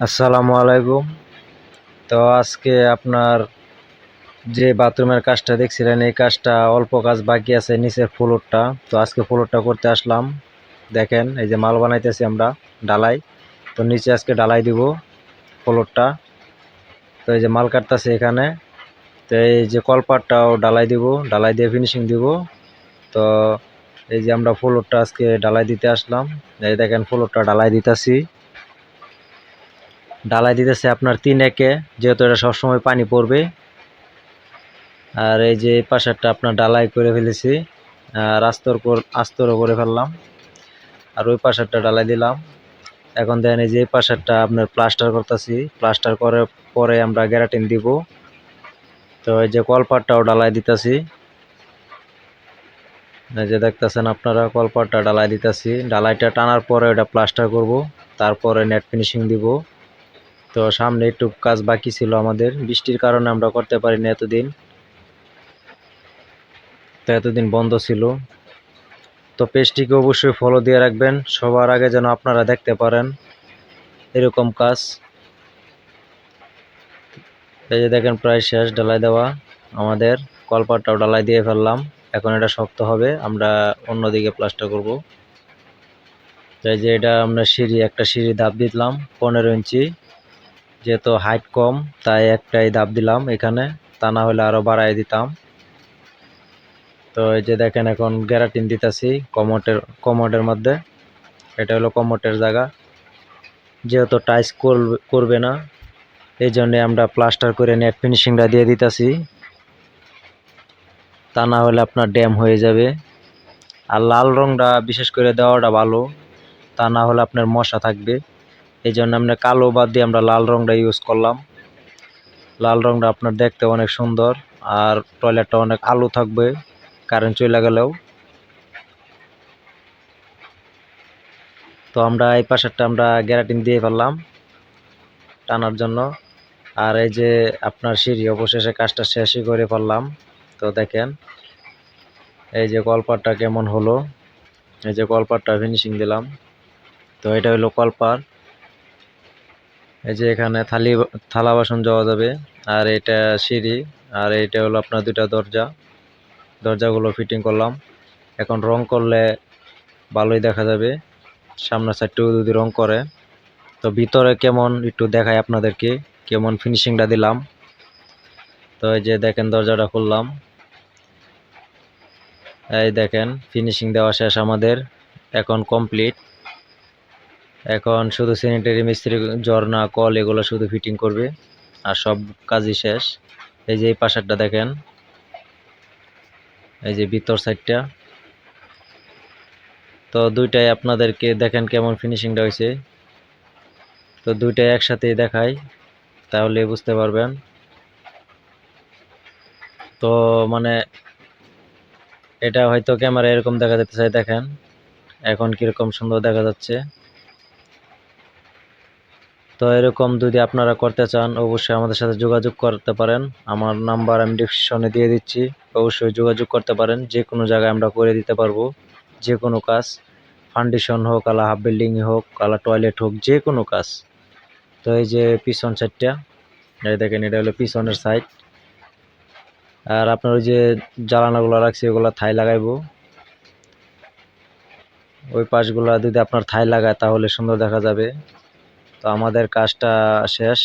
আসসালামু আলাইকুম। তো আজকে আপনার যে বাথরুমের কাজটা দেখছিলেন, এই কাজটা অল্প কাজ বাকি আছে নিচের ফ্লোরটা। তো আজকে ফ্লোরটা করতে আসলাম। দেখেন, এই যে মাল বানাইতেছি আমরা, ডালাই। তো নিচে আজকে ডালাই দিব ফ্লোরটা। তো এই যে মাল কাটতেছে এখানে। তো এই যে কলপাটটাও ডালাই দিব, ডালাই দিয়ে ফিনিশিং দিব। তো এই যে আমরা ফ্লোরটা আজকে ডালাই দিতে আসলাম। এই দেখেন, ফ্লোরটা ডালাই দিতেছি। ডালাই দিতেছে আপনার তিন একে, যেহেতু এটা সবসময় পানি পড়বে। আর এই যে পাশেরটা আপনার ডালাই করে ফেলেছি, আর আস্তর আস্তরও করে ফেললাম। আর ওই পাশেরটা ডালাই দিলাম। এখন দেখেন এই যে পাশেরটা আপনার প্লাস্টার করতেছি। প্লাস্টার করে পরে আমরা গ্যারাটিন দিব। তো এই যে কলপাটটাও ডালাই দিতেছি। যে দেখতেছেন আপনারা, কলপাটটা ডালাই দিতেছি। ডালাইটা টানার পরে ওটা প্লাস্টার করব। তারপরে নেট ফিনিশিং দিব। তো সামনে একটু কাজ বাকি ছিল আমাদের। বৃষ্টির কারণে আমরা করতে পারিনি এতদিন। তো এতদিন বন্ধ ছিল। তো পেজটিকে অবশ্যই ফলো দিয়ে রাখবেন। সবার আগে যেন আপনারা দেখতে পারেন এরকম কাজ। এই যে দেখেন, প্রায় শেষ ডালাই দেওয়া। আমাদের কলপাটটাও ডালাই দিয়ে ফেললাম। এখন এটা শক্ত হবে। আমরা অন্যদিকে প্লাস্টার করব। তো এই যে এটা আমরা সিঁড়ি, একটা সিঁড়ি ধাপ দিলাম, পনেরো ইঞ্চি। যেহেতু হাইট কম, তাই একটাই ধাপ দিলাম এখানে। তা না হলে আরও বাড়াই দিতাম। তো এই যে দেখেন এখন গ্যারাটিন দিতেছি কমোটের কমোটের মধ্যে। এটা হলো কমোটের জায়গা। যেহেতু টাইস করবে করবে না এই জন্যে আমরা প্লাস্টার করে নেট ফিনিশিংটা দিয়ে দিতেছি। তা না হলে আপনার ড্যাম হয়ে যাবে। আর লাল রংটা বিশেষ করে দেওয়াটা ভালো। তা না হলে আপনার মশা থাকবে। এই জন্য আমরা কালো বাদ দিয়ে আমরা লাল রংটা ইউজ করলাম। লাল রংটা আপনার দেখতে অনেক সুন্দর আর টয়লেটটা অনেক আলো থাকবে কারেন্ট চলে গেলেও। তো আমরা এই পাশেরটা আমরা গ্যারাটিন দিয়ে ফেললাম টানার জন্য। আর এই যে আপনার সিঁড়ি, অবশেষে কাজটা শেষই করে ফেললাম। তো দেখেন, এই যে কলপারটা কেমন হলো, এই যে কলপারটা ফিনিশিং দিলাম। তো এটা হলো কলপার এই যে এখানে থালি, থালা বাসন যাওয়া যাবে। আর এটা সিঁড়ি, আর এটা হলো আপনার দুইটা দরজা। দরজাগুলো ফিটিং করলাম। এখন রং করলে ভালোই দেখা যাবে। সামনের সাইডটাও যদি রং করে। তো ভিতরে কেমন একটু দেখায় আপনাদেরকে, কেমন ফিনিশিংটা দিলাম। তো এই যে দেখেন দরজাটা খুললাম। এই দেখেন ফিনিশিং দেওয়া শেষ আমাদের। এখন কমপ্লিট এখন শুধু স্যানিটারি মিস্ত্রি, ঝর্ণা, কল এগুলো শুধু ফিটিং করবে, আর সব কাজই শেষ। এই যে এই পাশেরটা দেখেন, এই যে ভিতর সাইডটা তো দুইটাই আপনাদেরকে দেখেন কেমন ফিনিশিংটা হয়েছে। তো দুইটাই একসাথেই দেখাই, তাহলে বুঝতে পারবেন। তো মানে এটা হয়তো ক্যামেরা এরকম দেখা যেতে চাই দেখেন। এখন কীরকম সুন্দর দেখা যাচ্ছে। তো এরকম যদি আপনারা করতে চান, অবশ্যই আমাদের সাথে যোগাযোগ করতে পারেন। আমার নাম্বার আমি ডিসক্রিপশনে দিয়ে দিচ্ছি। অবশ্যই যোগাযোগ করতে পারেন। যে কোনো জায়গায় আমরা করে দিতে পারব। যে কোনো কাজ। ফাউন্ডেশন হোক, আলা হাফ বিল্ডিং হোক, আলা টয়লেট হোক যে কোনো কাজ। তো এই যে পিছন সাইডটা এই দেখেন, এটা হলো পিছনের সাইড আর আপনার ওই যে জ্বালানাগুলো রাখছি, ওগুলো থাই লাগাইবো। ওই পাশগুলো যদি আপনার থাই লাগায়, তাহলে সুন্দর দেখা যাবে। তো আমাদের কাজটা শেষ।